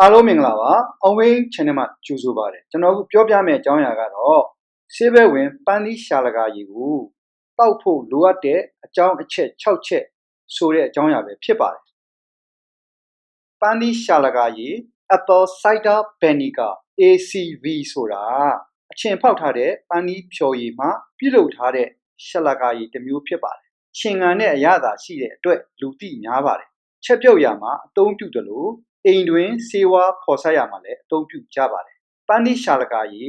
အားလုံးမင်္ဂလာပါအောင်ဝင်း channel မှာကြိုဆိုပါရစေကျွန်တော်အခုပြောပြမယ့်အကြောင်းအရာကတော့ဆေးဘက်ဝင်ပန်းသီးရှာလကာရည်ကိုတောက်ဖို့လိုအပ်တဲ့အကြောင်းအချက်6ချက်ဆိုတဲ့အကြောင်းအရာပဲဖြစ်ပါတယ်ပန်းသီးရှာလကာရည် apple cider vinegar ACV ဆိုတာအချင်ဖောက်ထားတဲ့ပန်းသီးဖြော်ရည်မှာပြုလုပ်ထားတဲ့ရှာလကာရည်တစ်မျိုးဖြစ်ပါတယ်ချင်ငံနဲ့အရသာရှိတဲ့အတွက်လူသိများပါတယ်ချက်ပြုတ်ရမှာအသုံးပြုတယ်လို့ အိမ်တွင်စေဝါဖော်ဆက်ရမှာလည်းအသုံးပြုကြပါတယ်။ပန်းဒီရှာလကာရေ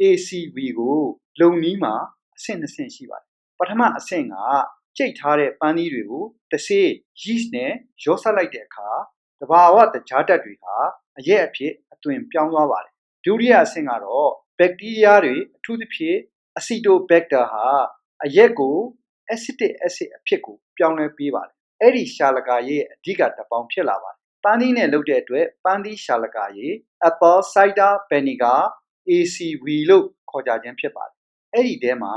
ACV ကိုလုံနီးမှာအဆင့်နှစ်ဆင့်ရှိပါတယ်။ပထမအဆင့်ကကြိတ်ထားတဲ့ပန်းသီးတွေကိုတဆေး yeast နဲ့ရောဆက်လိုက်တဲ့အခါတဘာဝတကြားတက်တွေဟာအရက်အဖြစ်အသွင်ပြောင်းသွားပါတယ်။ဒုတိယအဆင့်ကတော့ဘက်တီးရီးယားတွေအထူးသဖြင့် Acetobacter ဟာအရက်ကို acetic acid အဖြစ်ကိုပြောင်းလဲပေးပါတယ်။အဲ့ဒီရှာလကာရဲ့အဓိကတပေါင်းဖြစ်လာပါတယ် ပန်းသီးနဲ့လုပ်တဲ့အတွက်ပန်းသီးရှာလကာရည် Apple Cider Vinegar ACV လို့ခေါ်ကြခြင်းဖြစ်ပါတယ်။အဲ့ဒီထဲမှာ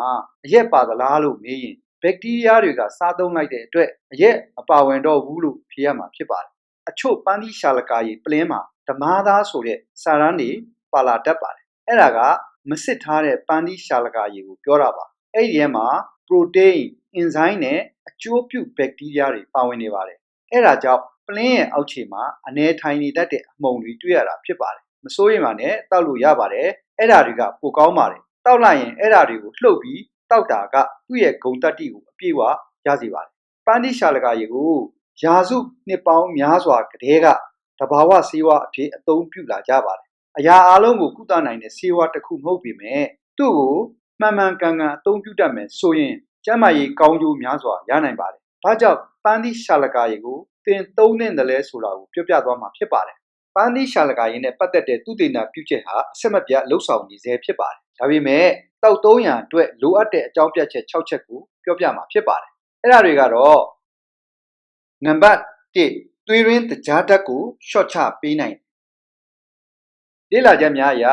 အရက်ပါသလားလို့မေးရင်ဘက်တီးရီးယားတွေကစားသုံးလိုက်တဲ့အတွက်အရက်မပါဝင်တော့ဘူးလို့ဖြေရမှာဖြစ်ပါတယ်။အချို့ပန်းသီးရှာလကာရည်ပလင်းမှာဓမားသားဆိုတဲ့စာရန်တွေပါလာတတ်ပါတယ်။အဲ့ဒါကမစစ်ထားတဲ့ပန်းသီးရှာလကာရည်ကိုပြောတာပါ။အဲ့ဒီထဲမှာ protein, enzyme နဲ့အကျိုးပြုဘက်တီးရီးယားတွေပါဝင်နေပါတယ်။အဲ့ဒါကြောင့်ပ လင်းရဲ့အောက်ခြေမှာအနေထိုင်နေတတ်တဲ့အမှုန်တွေတွေ့ရတာဖြစ်ပါတယ်မစိုးရင်ပါနဲ့တောက်လို့ရပါတယ်အဲ့ဓာတွေကပိုကောင်းပါတယ်တောက်လိုက်ရင်အဲ့ဓာတွေကိုလှုပ်ပြီးတောက်တာကသူ့ရဲ့ဂုံတက်တိကိုအပြည့်အဝရစေပါတယ်ပန်းတိရှာလကရေကိုယာစုနှစ်ပေါင်းများစွာကတည်းကတဘာဝဆေးဝါးအဖြစ်အသုံးပြုလာကြပါတယ်အရာအလုံးကိုကုသနိုင်တဲ့ဆေးဝါးတစ်ခုမဟုတ်ပေမဲ့သူ့ကိုမှန်မှန်ကန်ကန်အသုံးပြုတတ်မယ်ဆိုရင်ကျန်းမာရေးကောင်းကျိုးများစွာရနိုင်ပါတယ်။ ဘာကြောင့်ပန်းသီးရှာလကာရေကိုသင်သုံးသင့်တယ်လဲဆိုတာကိုပြောပြသွားမှာဖြစ်ပါတယ်။ပန်းသီးရှာလကာရင်းနဲ့ပတ်သက်တဲ့သူတေနာပြုချက်ဟာအဆက်မပြတ်လှုပ်ဆောင်နေစေဖြစ်ပါတယ်။ဒါပေမဲ့တောက်သုံးရန်အတွက်လိုအပ်တဲ့အကြောင်းပြချက်6ချက်ကိုပြောပြမှာဖြစ်ပါတယ်။အဲ့ဒါတွေကတော့နံပါတ်1သွေးရင်းတကြားဓာတ်ကိုရှော့ချပေးနိုင်လေ့လာချက်များအရ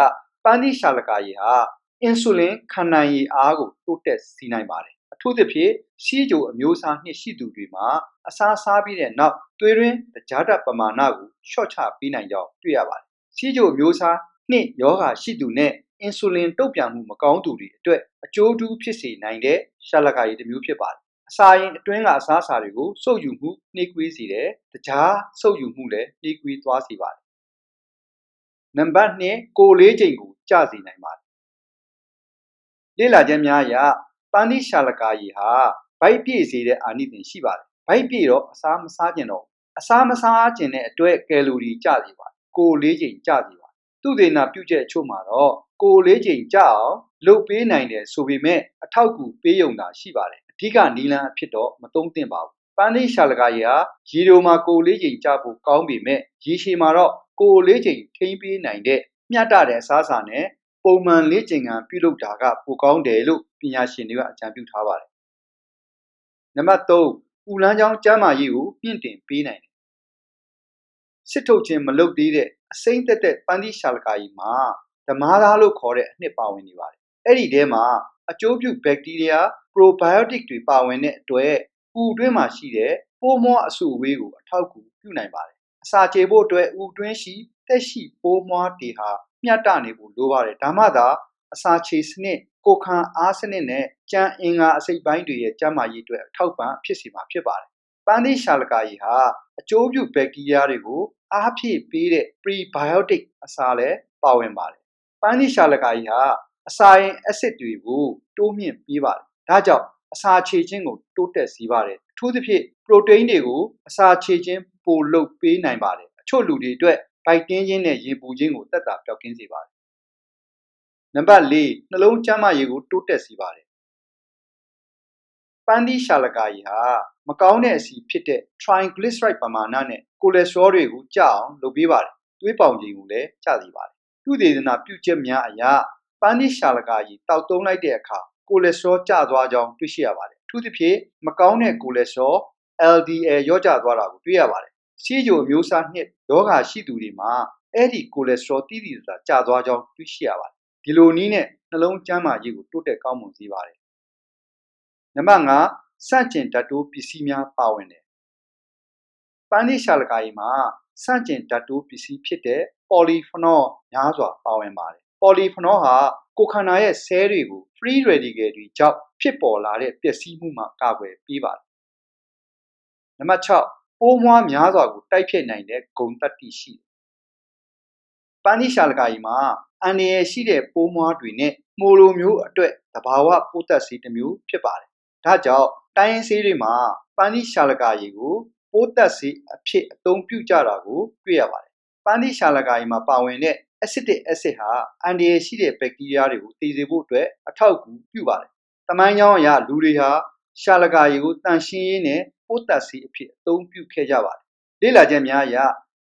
ပန်းသီးရှာလကာရည်ဟာအင်ဆူလင်ခံနိုင်ရည်အားကိုတိုးတက်စေနိုင်ပါတယ်အ ထူးသဖြင့်စီးကြိုအမျိုးအစားနှစ်ရှိသူတွေမှာအစားစားပြီးတဲ့နောက်သွေးရင်းတကြားဓာတ်ပမာဏကိုလျှော့ချပေးနိုင်ကြောင်းတွေ့ရပါတယ်။စီးကြိုအမျိုးအစားနှစ်ယောဂါရှိသူနဲ့အင်ဆူလင်တုတ်ပြန်မှုမကောင်းသူတွေအတွက်အကျိုးတူးဖြစ်စေနိုင်တဲ့ရှာလကာရည်တစ်မျိုးဖြစ်ပါတယ်။အစာရင်အတွင်းကအစားအစာတွေကိုစုပ်ယူမှုနှိကွေးစေတယ်။တကြားစုပ်ယူမှုလည်းနှိကွေးသွားစေပါတယ်။နံပါတ်2ကိုလေးချိန်ကိုကျစေနိုင်ပါတယ်။လေ့လာချက်များအရ ပန်းသီးရှာလကာရည်ဟာဗိုက်ပြည့်စေတဲ့အာနိသင်ရှိပါတယ်။ဗိုက်ပြည့်တော့အစားမစားကျင်တော့အစားမစားကျင်တဲ့အတွက်ကယ်လိုရီကျစေပါတယ်။ကိုလေးချိန်ကျစေပါတယ်။သူ့ဒေနာပြုချက်အချို့မှာတော့ကိုလေးချိန်ကျအောင်လုပ်ပေးနိုင်တယ်ဆိုပေမဲ့အထောက်အကူပေးယုံတာရှိပါတယ်။အဓိကနီလန်းအဖြစ်တော့မသုံးသင့်ပါဘူး။ပန်းသီးရှာလကာရည်ဟာရေတိုမှာကိုလေးချိန်ကျဖို့ကောင်းပေမဲ့ရေရှည်မှာတော့ကိုလေးချိန်ထိန်းပေးနိုင်တဲ့မျှတတဲ့အစားအစာနဲ့ ပုံမှန်လေ့ကျင့်ခန်းပြုလုပ်တာက ပိုကောင်းတယ်လို့ပညာရှင်တွေက အကြံပြုထားပါတယ်။နံပါတ် 3 ပူလန်းချောင်းကျမ်းမာရေးကို မြင့်တင်ပေးနိုင်တယ်။စစ်ထုတ်ခြင်းမလုပ်သေးတဲ့ အစိမ့်သက်သက် ပန်းသီးရှာလကာကြီးမှာဓမားသားလို့ခေါ်တဲ့ အနှစ်ပါဝင်နေပါတယ်။အဲ့ဒီထဲမှာ အကျိုးပြုဘက်တီးရီးယား probiotic တွေပါဝင်တဲ့အတွက်ပူတွင်းမှာရှိတဲ့ ပိုးမွှားအဆုအဝေးကို အထောက်အကူပြုနိုင်ပါတယ်။အစာကျေဖို့အတွက်ဥတွင်းရှိတက်ရှိပိုးမွှားတွေဟာ မျှတနေဖို့လိုပါတယ်။ဒါမှသာအစာချေစနစ်ကိုခံအားစနစ်နဲ့ကြံအင်္ဂါအစိတ်ပိုင်းတွေရဲ့ကျန်းမာရေးအတွက်အထောက်ပံ့ဖြစ်စေမှာဖြစ်ပါတယ်။ပန်းသီးရှာလကာရည်ဟာအကျိုးပြုဘက်တီးရီးယားတွေကိုအားဖြည့်ပေးတဲ့ prebiotic အစာလည်းပါဝင်ပါတယ်။ပန်းသီးရှာလကာရည်ဟာအစာရင် acid တွေကိုတိုးမြင့်ပေးပါတယ်။ဒါကြောင့်အစာချေခြင်းကိုတိုးတက်စေပါတယ်။အထူးသဖြင့် protein တွေကိုအစာချေခြင်းပိုလုပ်ပေးနိုင်ပါတယ်။အချို့လူတွေအတွက် ဗိုက်တင်းခြင်းနဲ့ရေပူခြင်းကိုတက်တာပျောက်ကင်းစေပါတယ်နံပါတ်၄နှလုံးကျန်းမာရေးကိုတိုးတက်စေပါတယ်ပန်းသီးရှာလကာရည်ဟာမကောင်းတဲ့အဆီဖြစ်တဲ့ triglyceride ပမာဏနဲ့ကိုလက်စထရောတွေကိုကျအောင်လုပ်ပေးပါတယ်သွေးပေါင်ချိန်ကိုလည်းကျစေပါတယ်သူဒေသနာပြုချက်များအရပန်းသီးရှာလကာရည်တောက်သုံးလိုက်တဲ့အခါကိုလက်စထရောကျသွားကြောင်းတွေ့ရှိရပါတယ်အထူးသဖြင့်မကောင်းတဲ့ကိုလက်စထရော LDL ရော့ကျသွားတာကိုတွေ့ရပါတယ် စီးကြိုအမျိုးအစားနှစ်ယောဂါရှိသူတွေမှာအဲ့ဒီကိုလက်စထရောတိတိကျကျကျသွားကြောင်းတွေ့ရှိရပါတယ်ဒီလိုနည်းနဲ့နှလုံးကျန်းမာရေးကိုတိုးတက်ကောင်းမွန်စေပါတယ်နံပါတ်5စန့်ကျင်ဓာတ်တိုးပစ္စည်းများပါဝင်တယ်ပန်းသီးရှာလကာရီမှာစန့်ကျင်ဓာတ်တိုးပစ္စည်းဖြစ်တဲ့ polyphenol များစွာပါဝင်ပါတယ် polyphenol ဟာကိုယ်ခန္ဓာရဲ့ cell တွေကို free radical တွေကြောင့်ဖြစ်ပေါ်လာတဲ့ပျက်စီးမှုမှကာကွယ်ပေးပါတယ်နံပါတ်6 ပိုးမွှားများစွာကိုတိုက်ဖျက်နိုင်တဲ့ဂုဏ်သတ္တိရှိတယ်ပန်းဒီရှာလကာကြီးမှာအန္တရာယ်ရှိတဲ့ပိုးမွှားတွေနဲ့မှိုလိုမျိုးအတွက်သဘာဝပိုးသက်ဆေးတစ်မျိုးဖြစ်ပါတယ်ဒါကြောင့်တိုင်းရင်းဆေးတွေမှာပန်းဒီရှာလကာကြီးကိုပိုးသက်ဆေးအဖြစ်အသုံးပြုကြတာကိုတွေ့ရပါတယ်ပန်းဒီရှာလကာကြီးမှာပါဝင်တဲ့ acetic acid ဟာအန်ဒီရယ်ရှိတဲ့ဘက်တီးရီးယားတွေကိုတည်စေဖို့အတွက်အထောက်အကူပြုပါတယ်။တမိုင်းကြောင်းအရလူတွေဟာ ရှာလကာရီကိုတန်ရှင်းရေးနဲ့ပိုးသက်စီအဖြစ်အသုံးပြုခဲ့ကြပါတယ်။လေ့လာချက်များအရ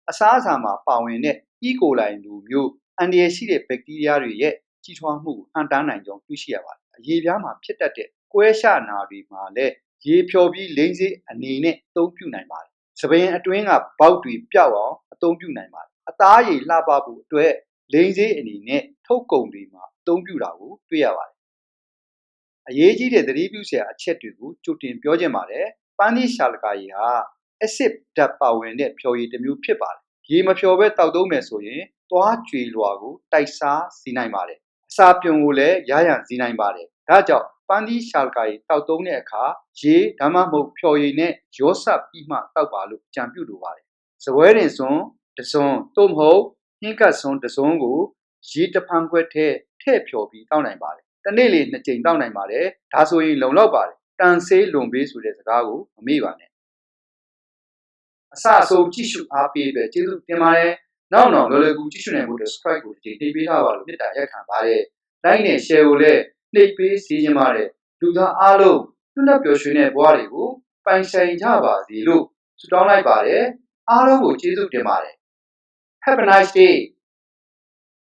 အစားအစာမှာပါဝင်တဲ့ E. coli လူမျိုးအန်ဒီရယ်ရှိတဲ့ဘက်တီးရီးယားတွေရဲ့ကြီးထွားမှုကိုဟန်တားနိုင်ကြောင်းတွေ့ရှိရပါတယ်။အရေးပြားမှာဖြစ်တတ်တဲ့ကွဲရှနာတွေမှာလည်းရေဖြော်ပြီးလိမ့်စေးအနေနဲ့အသုံးပြုနိုင်ပါတယ်။စပင်းအတွင်းကပေါက်တွေပြောက်အောင်အသုံးပြုနိုင်ပါတယ်။အသားရည်လှပဖို့အတွက်လိန်စေးအနေနဲ့ထုတ်ကုန်တွေမှာအသုံးပြုတာကိုတွေ့ရပါတယ်။ အရေးကြီးတဲ့သတိပြုစရာအချက်တွေကိုကြိုတင်ပြောချင်ပါတယ်။ပန်းဒီရှာလကာရီဟာ acid ဓာတ်ပါဝင်တဲ့ဖြော်ရည်တစ်မျိုးဖြစ်ပါတယ်။ရေမဖြော်ဘဲတောက်သုံးမယ်ဆိုရင်သွားကြွေလွာကိုတိုက်စားစေနိုင်ပါတယ်။အစာပြုံကိုလည်းရရန်စေနိုင်ပါတယ်။ဒါကြောင့်ပန်းဒီရှာလကာရီတောက်သုံးတဲ့အခါရေဒါမှမဟုတ်ဖြော်ရည်နဲ့ရောစပ်ပြီးမှတောက်ပါလို့ကြံပြုလိုပါတယ်။စပွဲတင်စွန်းတစွန်းသို့မဟုတ်ဟင်းကတ်စွန်းတစ်စုံကိုရေတဖန်ခွက်ထဲထည့်ဖြော်ပြီးတောက်နိုင်ပါတယ်။ တစ်နေ့လေနှစ်ကြိမ်တောက်နိုင်ပါတယ်။ဒါဆိုရင်လုံလောက်ပါတယ်။တန်ဆေးလွန်ပေးဆိုတဲ့စကားကိုမမေ့ပါနဲ့။အစအဆုံးကြည့်ရှုအားပေးပဲကျေးဇူးတင်ပါတယ်။နောက်နောက်လွယ်လွယ်ကူကြည့်ရှုနိုင်ဖို့ subscribe ကိုဒီနေ့နှိပ်ပေးထားပါလို့မေတ္တာရက်ခံပါတယ်။ like နဲ့ share ကိုလည်းနှိပ်ပေးစီခြင်းပါတယ်။လူသားအားလုံးလွတ်လပ်ပျော်ရွှင်တဲ့ဘဝတွေကိုပိုင်ဆိုင်ကြပါစေလို့ဆုတောင်းလိုက်ပါတယ်။အားလုံးကိုကျေးဇူးတင်ပါတယ်။ Have a nice day